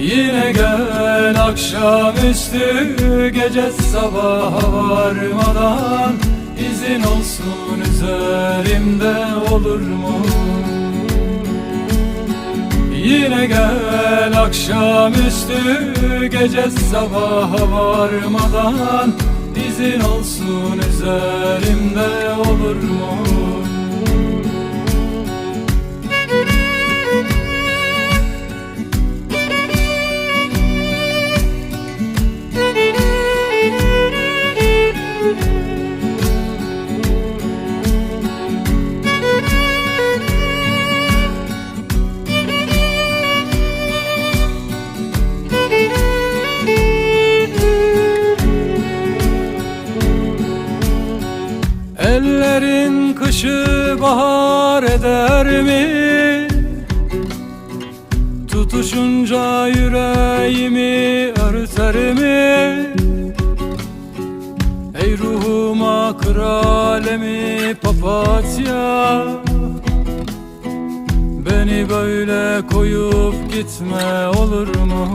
Yine gel akşamüstü gece sabaha varmadan izin olsun üzerimde olur mu? Yine gel akşamüstü gece sabaha varmadan izin olsun üzerimde Ellerin kışı bahar eder mi? Tutuşunca yüreğimi örter mi? Ey ruhuma kralemi papatya Beni böyle koyup gitme olur mu?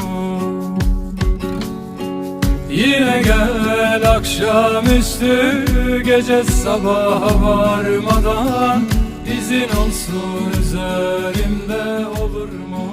Yine gel akşamüstü gece sabaha varmadan izin olsun üzerimde olur mu?